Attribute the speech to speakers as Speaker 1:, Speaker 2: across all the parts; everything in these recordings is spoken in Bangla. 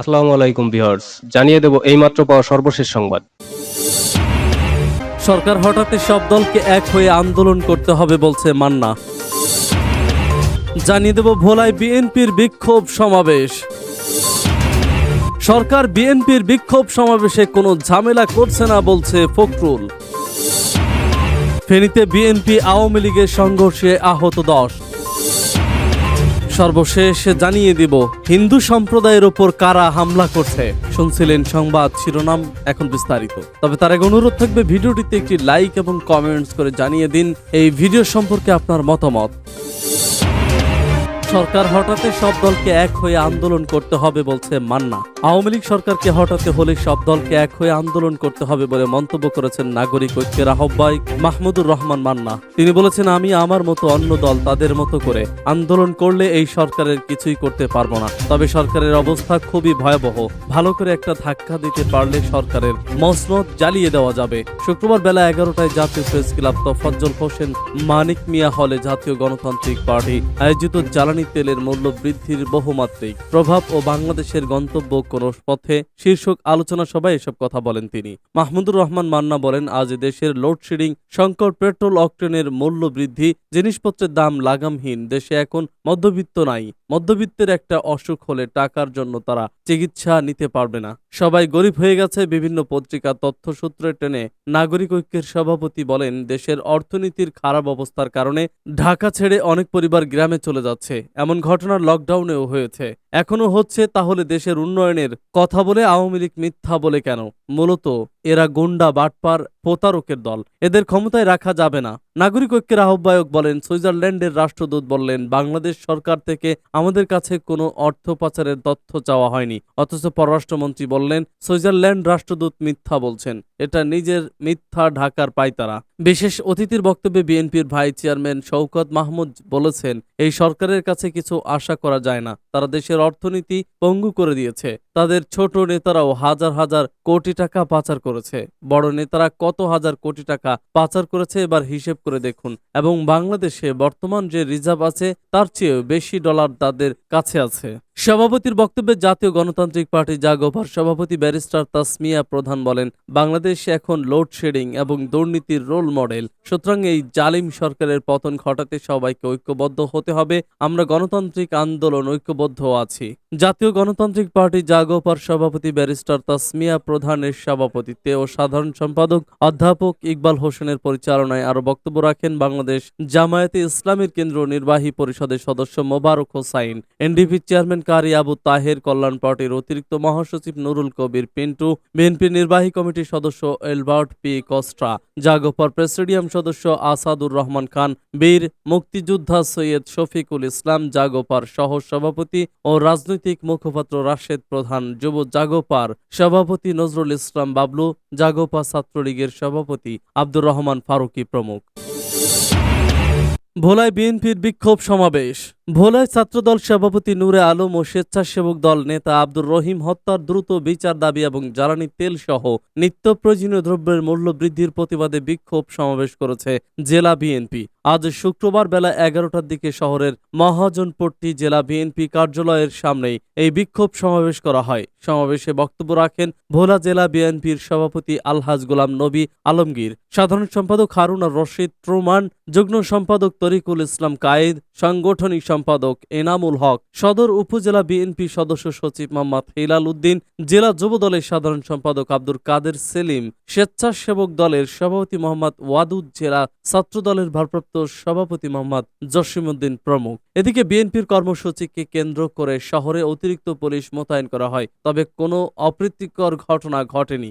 Speaker 1: আসসালামু আলাইকুম বিহার্স জানিয়ে দেব এইমাত্র পাওয়া সর্বশেষ সংবাদ সরকার হঠাৎই সব দলকে এক হয়ে আন্দোলন করতে হবে বলছে মান্না জানিয়ে দেব ভোলায় বিএনপির বিক্ষোভ সমাবেশ সরকার বিএনপির বিক্ষোভ সমাবেশে কোনো ঝামেলা করছে না বলছে ফখরুল ফেনীতে বিএনপি আওয়ামী লীগের সংঘর্ষে আহত দশ সর্বশেষ জানিয়ে দিব হিন্দু সম্প্রদায়ের ওপর কারা হামলা করছে শুনছিলেন সংবাদ শিরোনাম এখন বিস্তারিত তবে তার আগে অনুরোধ থাকবে ভিডিওটিতে একটি লাইক এবং কমেন্টস করে জানিয়ে দিন এই ভিডিও সম্পর্কে আপনার মতামত সরকার হঠাতে সব দলকে এক হয়ে আন্দোলন করতে হবে বলছে মান্না আওয়ামী লীগ সরকারকে হঠাতে হলে সব দলকে এক হয়ে আন্দোলন করতে হবে বলে মন্তব্য করেছেন নাগরিক ঐক্যের আহ্বায়ক মাহমুদুর রহমান মান্না তিনি বলেছেন আমি আমার মতো অন্য দল তাদের মতো করে আন্দোলন করলে এই সরকারের কিছুই করতে পারবো না তবে সরকারের অবস্থা খুবই ভয়াবহ ভালো করে একটা ধাক্কা দিতে পারলে সরকারের মসনদ জ্বালিয়ে দেওয়া যাবে শুক্রবার বেলা এগারোটায় জাতীয় প্রেস ক্লাব তফজল হোসেন মানিক মিয়া হলে জাতীয় গণতান্ত্রিক পার্টি আয়োজিত জ্বালানি জ্বালানি তেলের মূল্য বৃদ্ধির বহুমাত্রিক প্রভাব ও বাংলাদেশের গন্তব্য কোন পথে শীর্ষক আলোচনা সভায় এসব কথা বলেন তিনি মাহমুদুর রহমান মান্না বলেন আজ দেশের লোডশেডিং সংকট পেট্রোল অক্টেনের মূল্য বৃদ্ধি জিনিসপত্রের দাম লাগামহীন দেশে এখন মধ্যবিত্ত নাই মধ্যবিত্তের একটা অসুখ হলে টাকার জন্য তারা চিকিৎসা নিতে পারবে না সবাই গরিব হয়ে গেছে বিভিন্ন পত্রিকা তথ্য সূত্রে টেনে নাগরিক ঐক্যের সভাপতি বলেন দেশের অর্থনীতির খারাপ অবস্থার কারণে ঢাকা ছেড়ে অনেক পরিবার গ্রামে চলে যাচ্ছে এমন ঘটনা লকডাউনেও হয়েছে এখনও হচ্ছে তাহলে দেশের উন্নয়নের কথা বলে আওয়ামী লীগ মিথ্যা বলে কেন মূলত এরা গুন্ডা বাটপার প্রতারকের দল এদের ক্ষমতায় রাখা যাবে না নাগরিক ঐক্যের আহ্বায়ক বলেন সুইজারল্যান্ডের রাষ্ট্রদূত বললেন বাংলাদেশ সরকার থেকে আমাদের কাছে কোনো অর্থ পাচারের তথ্য চাওয়া হয়নি অথচ পররাষ্ট্রমন্ত্রী বললেন সুইজারল্যান্ড রাষ্ট্রদূত মিথ্যা বলছেন এটা নিজের মিথ্যা ঢাকার তারা বিশেষ অতিথির বক্তব্যে বিএনপির ভাই চেয়ারম্যান শৌকত মাহমুদ বলেছেন এই সরকারের কাছে কিছু আশা করা যায় না তারা দেশের অর্থনীতি পঙ্গু করে দিয়েছে তাদের ছোট নেতারাও হাজার হাজার কোটি টাকা পাচার করেছে বড় নেতারা কত হাজার কোটি টাকা পাচার করেছে এবার হিসেব করে দেখুন এবং বাংলাদেশে বর্তমান যে রিজার্ভ আছে তার চেয়েও বেশি ডলার তাদের কাছে আছে সভাপতির বক্তব্যে জাতীয় গণতান্ত্রিক পার্টি জাগোভার সভাপতি ব্যারিস্টার তাসমিয়া প্রধান বলেন বাংলাদেশ এখন লোডশেডিং এবং দুর্নীতির রোল মডেল সুতরাং এই জালিম সরকারের পতন ঘটাতে সবাইকে ঐক্যবদ্ধ হতে হবে আমরা গণতান্ত্রিক আন্দোলন ঐক্যবদ্ধ আছি জাতীয় গণতান্ত্রিক পার্টি জাগোভার সভাপতি ব্যারিস্টার তাসমিয়া প্রধানের সভাপতিত্বে ও সাধারণ সম্পাদক অধ্যাপক ইকবাল হোসেনের পরিচালনায় আরও বক্তব্য রাখেন বাংলাদেশ জামায়াতে ইসলামের কেন্দ্র নির্বাহী পরিষদের সদস্য মোবারক হোসাইন এনডিপি চেয়ারম্যান কারি আবু তাহের কল্যাণ পার্টির অতিরিক্ত মহাসচিব নুরুল কবির পিন্টু বিএনপি নির্বাহী কমিটির সদস্য এলবার্ট পি কস্ট্রা জাগোপার প্রেসিডিয়াম সদস্য আসাদুর রহমান খান বীর মুক্তিযোদ্ধা সৈয়দ শফিকুল ইসলাম জাগোপার সহ সভাপতি ও রাজনৈতিক মুখপাত্র রাশেদ প্রধান যুব জাগোপার সভাপতি নজরুল ইসলাম বাবলু জাগোপা ছাত্রলীগের সভাপতি আব্দুর রহমান ফারুকি প্রমুখ ভোলায় বিএনপির বিক্ষোভ সমাবেশ ভোলায় ছাত্রদল সভাপতি নূরে আলম ও স্বেচ্ছাসেবক দল নেতা আব্দুর রহিম হত্যার দ্রুত বিচার দাবি এবং জ্বালানি তেল সহ নিত্য প্রয়োজনীয় দ্রব্যের মূল্য বৃদ্ধির প্রতিবাদে বিক্ষোভ সমাবেশ করেছে জেলা বিএনপি আজ শুক্রবার বেলা এগারোটার দিকে শহরের মহাজনপট্টি জেলা বিএনপি কার্যালয়ের সামনেই এই বিক্ষোভ সমাবেশ করা হয় সমাবেশে বক্তব্য রাখেন ভোলা জেলা বিএনপির সভাপতি আলহাজ গোলাম নবী আলমগীর সাধারণ সম্পাদক হারুনা রশিদ ট্রুমান যুগ্ম সম্পাদক তরিকুল ইসলাম কায়েদ সাংগঠনিক সম্পাদক এনামুল হক সদর উপজেলা বিএনপি সদস্য সচিব মোহাম্মদ হিলাল উদ্দিন জেলা যুবদলের সাধারণ সম্পাদক আব্দুল কাদের সেলিম স্বেচ্ছাসেবক দলের সভাপতি মোহাম্মদ ওয়াদুদ জেলা ছাত্রদলের ভারপ্রাপ্ত সভাপতি মোহাম্মদ উদ্দিন প্রমুখ এদিকে বিএনপির কর্মসূচিকে কেন্দ্র করে শহরে অতিরিক্ত পুলিশ মোতায়েন করা হয় তবে কোনো অপ্রীতিকর ঘটনা ঘটেনি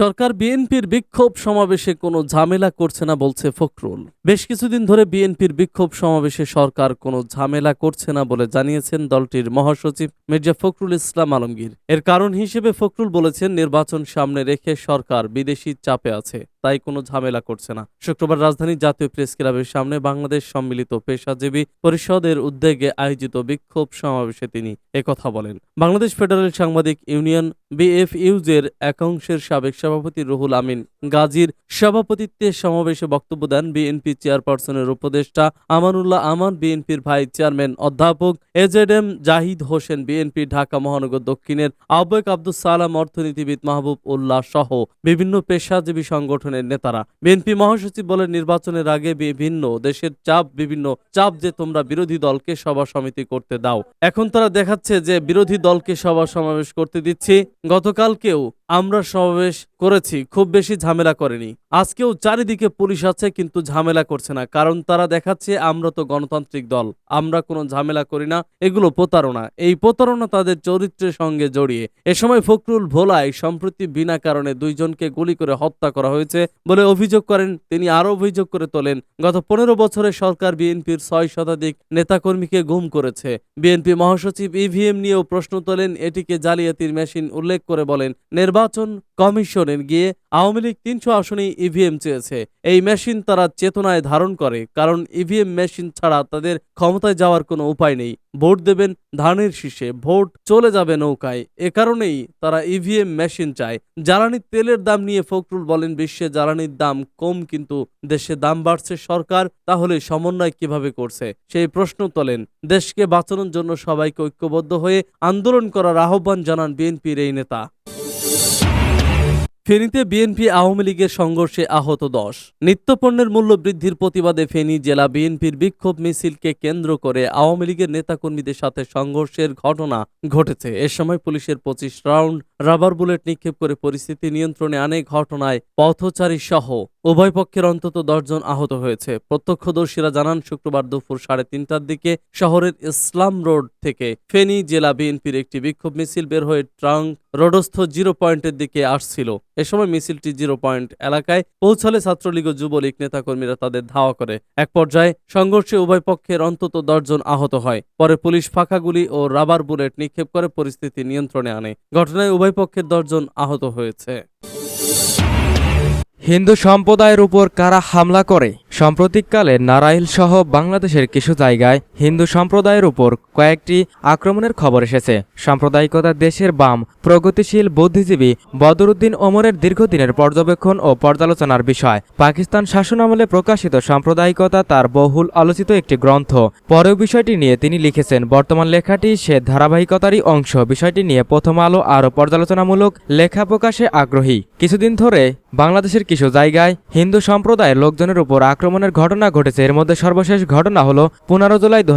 Speaker 1: সরকার বিএনপির বিক্ষোভ সমাবেশে কোনো ঝামেলা করছে না বলছে ফখরুল বেশ কিছুদিন ধরে বিএনপির বিক্ষোভ সমাবেশে সরকার কোনো ঝামেলা করছে না বলে জানিয়েছেন দলটির মহাসচিব মির্জা ফখরুল ইসলাম আলমগীর এর কারণ হিসেবে ফখরুল বলেছেন নির্বাচন সামনে রেখে সরকার বিদেশি চাপে আছে তাই কোনো ঝামেলা করছে না শুক্রবার রাজধানী জাতীয় প্রেস ক্লাবের সামনে বাংলাদেশ সম্মিলিত পেশাজীবী পরিষদের উদ্যোগে আয়োজিত বিক্ষোভ সমাবেশে তিনি একথা বলেন বাংলাদেশ ফেডারেল সাংবাদিক ইউনিয়ন বিএফইউজের একাংশের সাবেক সভাপতি রুহুল আমিন গাজীর সভাপতিত্বে সমাবেশে বক্তব্য দেন বিএনপি চেয়ারপারসনের উপদেষ্টা আমানুল্লাহ আমান বিএনপির ভাইস চেয়ারম্যান অধ্যাপক AZ M Zahid Hossain BNP Dhaka মহানগর দক্ষিণের আবেক আব্দুল সালাম অর্থনীতিবিদ মাহবুব উল্লাহ সহ বিভিন্ন পেশাজীবী সংগঠন সংগঠনের নেতারা বিএনপি মহাসচিব বলেন নির্বাচনের আগে বিভিন্ন দেশের চাপ বিভিন্ন চাপ যে তোমরা বিরোধী দলকে সভা সমিতি করতে দাও এখন তারা দেখাচ্ছে যে বিরোধী দলকে সভা সমাবেশ করতে দিচ্ছি গতকালকেও আমরা সমাবেশ করেছি খুব বেশি ঝামেলা করেনি আজকেও চারিদিকে পুলিশ আছে কিন্তু ঝামেলা করছে না কারণ তারা দেখাচ্ছে আমরা তো গণতান্ত্রিক দল আমরা কোনো ঝামেলা করি না এগুলো প্রতারণা এই প্রতারণা তাদের চরিত্রের সঙ্গে জড়িয়ে এ সময় ফখরুল ভোলায় সম্প্রতি বিনা কারণে দুইজনকে গুলি করে হত্যা করা হয়েছে বলে অভিযোগ করেন তিনি আরও অভিযোগ করে তোলেন গত পনেরো বছরে সরকার বিএনপির ছয় শতাধিক নেতাকর্মীকে গুম করেছে বিএনপি মহাসচিব ইভিএম নিয়েও প্রশ্ন তোলেন এটিকে জালিয়াতির মেশিন উল্লেখ করে বলেন নির্বাচন নির্বাচন কমিশনের গিয়ে আওয়ামী লীগ তিনশো আসনে ইভিএম e চেয়েছে এই মেশিন তারা চেতনায় ধারণ করে কারণ ইভিএম e মেশিন ছাড়া তাদের ক্ষমতায় যাওয়ার কোনো উপায় নেই ভোট দেবেন ধানের শীষে ভোট চলে যাবে নৌকায় এ কারণেই তারা ইভিএম e মেশিন চায় জ্বালানি তেলের দাম নিয়ে ফখরুল বলেন বিশ্বে জ্বালানির দাম কম কিন্তু দেশে দাম বাড়ছে সরকার তাহলে সমন্বয় কিভাবে করছে সেই প্রশ্ন তোলেন দেশকে বাঁচানোর জন্য সবাইকে ঐক্যবদ্ধ হয়ে আন্দোলন করার আহ্বান জানান বিএনপির এই নেতা Peace. ফেনীতে বিএনপি আওয়ামী লীগের সংঘর্ষে আহত দশ নিত্যপণ্যের মূল্য বৃদ্ধির প্রতিবাদে ফেনী জেলা বিএনপির বিক্ষোভ মিছিলকে কেন্দ্র করে আওয়ামী লীগের নেতাকর্মীদের সাথে সংঘর্ষের ঘটনা ঘটেছে এ সময় পুলিশের পঁচিশ রাউন্ড রাবার বুলেট নিক্ষেপ করে পরিস্থিতি নিয়ন্ত্রণে আনে ঘটনায় পথচারী সহ উভয় পক্ষের অন্তত দশজন আহত হয়েছে প্রত্যক্ষদর্শীরা জানান শুক্রবার দুপুর সাড়ে তিনটার দিকে শহরের ইসলাম রোড থেকে ফেনী জেলা বিএনপির একটি বিক্ষোভ মিছিল বের হয়ে ট্রাঙ্ক রোডস্থ জিরো পয়েন্টের দিকে আসছিল এ সময় মিছিলটি জিরো পয়েন্ট এলাকায় পৌঁছালে ছাত্রলীগ ও যুবলীগ নেতাকর্মীরা তাদের ধাওয়া করে এক পর্যায়ে সংঘর্ষে উভয় পক্ষের অন্তত দশজন আহত হয় পরে পুলিশ ফাঁকাগুলি ও রাবার বুলেট নিক্ষেপ করে পরিস্থিতি নিয়ন্ত্রণে আনে ঘটনায় উভয় পক্ষের দশজন আহত হয়েছে
Speaker 2: হিন্দু সম্প্রদায়ের উপর কারা হামলা করে সাম্প্রতিককালে নারাইল সহ বাংলাদেশের কিছু জায়গায় হিন্দু সম্প্রদায়ের উপর কয়েকটি আক্রমণের খবর এসেছে সাম্প্রদায়িকতা দেশের বাম প্রগতিশীল বুদ্ধিজীবী বদরুদ্দিন ওমরের দীর্ঘদিনের পর্যবেক্ষণ ও পর্যালোচনার বিষয় পাকিস্তান শাসন আমলে প্রকাশিত সাম্প্রদায়িকতা তার বহুল আলোচিত একটি গ্রন্থ পরেও বিষয়টি নিয়ে তিনি লিখেছেন বর্তমান লেখাটি সে ধারাবাহিকতারই অংশ বিষয়টি নিয়ে প্রথম আলো আরও পর্যালোচনামূলক লেখা প্রকাশে আগ্রহী কিছুদিন ধরে বাংলাদেশের কিছু জায়গায় হিন্দু সম্প্রদায়ের লোকজনের উপর আক্রমণের ঘটনা ঘটেছে এর মধ্যে সর্বশেষ ঘটনা হলো পনেরো জুলাই দু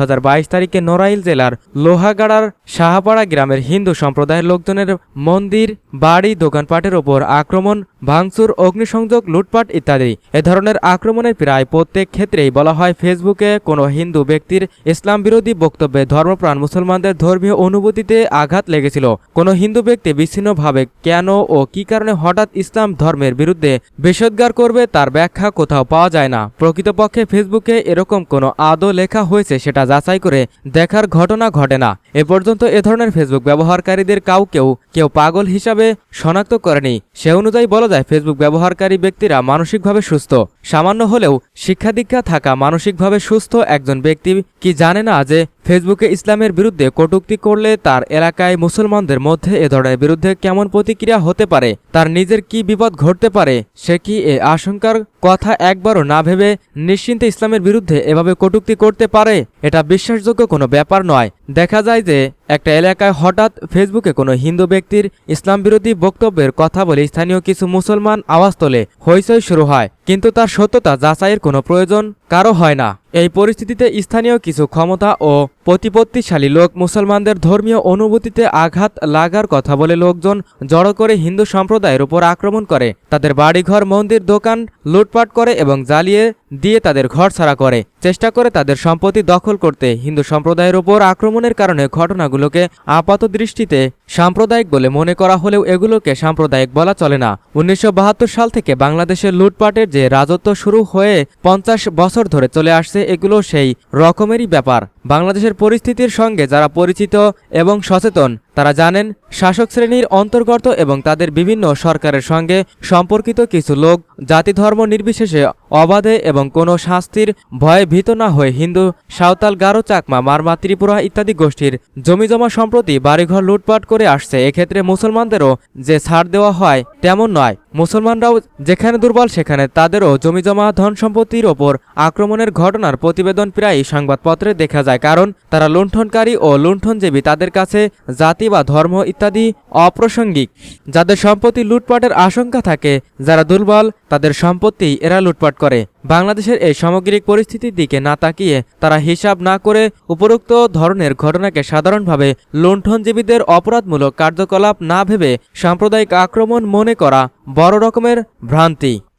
Speaker 2: তারিখে নড়াইল জেলার লোহাগাড়ার শাহাপাড়া গ্রামের হিন্দু সম্প্রদায়ের লোকজনের মন্দির বাড়ি দোকানপাটের ওপর আক্রমণ ভাঙচুর অগ্নিসংযোগ লুটপাট ইত্যাদি এ ধরনের আক্রমণের প্রায় প্রত্যেক ক্ষেত্রেই বলা হয় ফেসবুকে কোনো হিন্দু ব্যক্তির ইসলাম বিরোধী বক্তব্যে ধর্মপ্রাণ মুসলমানদের ধর্মীয় অনুভূতিতে আঘাত লেগেছিল কোনো হিন্দু ব্যক্তি বিচ্ছিন্নভাবে কেন ও কি কারণে হঠাৎ ইসলাম ধর্মের বিরুদ্ধে বেসৎগার করবে তার ব্যাখ্যা কোথাও পাওয়া যায় না প্রকৃতপক্ষে ফেসবুকে এরকম কোনো আদৌ লেখা হয়েছে সেটা যাচাই করে দেখার ঘটনা ঘটে না এ পর্যন্ত এ ধরনের ফেসবুক ব্যবহারকারীদের কাউকেও কেউ পাগল হিসাবে শনাক্ত করেনি সে অনুযায়ী বলা যায় ফেসবুক ব্যবহারকারী ব্যক্তিরা মানসিকভাবে সুস্থ সামান্য হলেও শিক্ষা দীক্ষা থাকা মানসিকভাবে সুস্থ একজন ব্যক্তি কি জানে না যে ফেসবুকে ইসলামের বিরুদ্ধে কটুক্তি করলে তার এলাকায় মুসলমানদের মধ্যে এ ধরনের বিরুদ্ধে কেমন প্রতিক্রিয়া হতে পারে তার নিজের কি বিপদ ঘটতে পারে সে কি এ আশঙ্কার কথা একবারও না ভেবে নিশ্চিন্তে ইসলামের বিরুদ্ধে এভাবে কটুক্তি করতে পারে এটা বিশ্বাসযোগ্য কোনো ব্যাপার নয় দেখা যায় যে একটা এলাকায় হঠাৎ ফেসবুকে কোনো হিন্দু ব্যক্তির ইসলাম বিরোধী বক্তব্যের কথা বলে স্থানীয় কিছু মুসলমান আওয়াজ তোলে হইচই শুরু হয় কিন্তু তার সত্যতা যাচাইয়ের কোনো প্রয়োজন কারো হয় না এই পরিস্থিতিতে স্থানীয় কিছু ক্ষমতা ও প্রতিপত্তিশালী লোক মুসলমানদের ধর্মীয় অনুভূতিতে আঘাত লাগার কথা বলে লোকজন জড়ো করে হিন্দু সম্প্রদায়ের উপর আক্রমণ করে তাদের বাড়িঘর মন্দির দোকান লুটপাট করে এবং জ্বালিয়ে দিয়ে তাদের ঘর ছাড়া করে চেষ্টা করে তাদের সম্পত্তি দখল করতে হিন্দু সম্প্রদায়ের ওপর আক্রমণের কারণে ঘটনাগুলোকে আপাত দৃষ্টিতে সাম্প্রদায়িক বলে মনে করা হলেও এগুলোকে সাম্প্রদায়িক বলা চলে না উনিশশো সাল থেকে বাংলাদেশের লুটপাটের যে রাজত্ব শুরু হয়ে পঞ্চাশ বছর ধরে চলে আসছে এগুলো সেই রকমেরই ব্যাপার বাংলাদেশের পরিস্থিতির সঙ্গে যারা পরিচিত এবং সচেতন তারা জানেন শাসক শ্রেণীর অন্তর্গত এবং তাদের বিভিন্ন সরকারের সঙ্গে সম্পর্কিত কিছু লোক জাতি ধর্ম নির্বিশেষে অবাধে এবং কোনো শাস্তির ভয়ে ভীত না হয়ে হিন্দু সাঁওতাল গারো চাকমা মারমা ত্রিপুরা ইত্যাদি গোষ্ঠীর জমিজমা সম্প্রতি বাড়িঘর লুটপাট করে আসছে এক্ষেত্রে মুসলমানদেরও যে ছাড় দেওয়া হয় তেমন নয় মুসলমানরাও যেখানে দুর্বল সেখানে তাদেরও জমিজমা ধন সম্পত্তির ওপর আক্রমণের ঘটনার প্রতিবেদন প্রায়ই সংবাদপত্রে দেখা যায় কারণ তারা লুণ্ঠনকারী ও লুণ্ঠনজীবী তাদের কাছে জাতি জাতি বা ধর্ম ইত্যাদি অপ্রাসঙ্গিক যাদের সম্পত্তি লুটপাটের আশঙ্কা থাকে যারা দুর্বল তাদের সম্পত্তি এরা লুটপাট করে বাংলাদেশের এই সামগ্রিক পরিস্থিতির দিকে না তাকিয়ে তারা হিসাব না করে উপরোক্ত ধরনের ঘটনাকে সাধারণভাবে লুণ্ঠনজীবীদের অপরাধমূলক কার্যকলাপ না ভেবে সাম্প্রদায়িক আক্রমণ মনে করা বড় রকমের ভ্রান্তি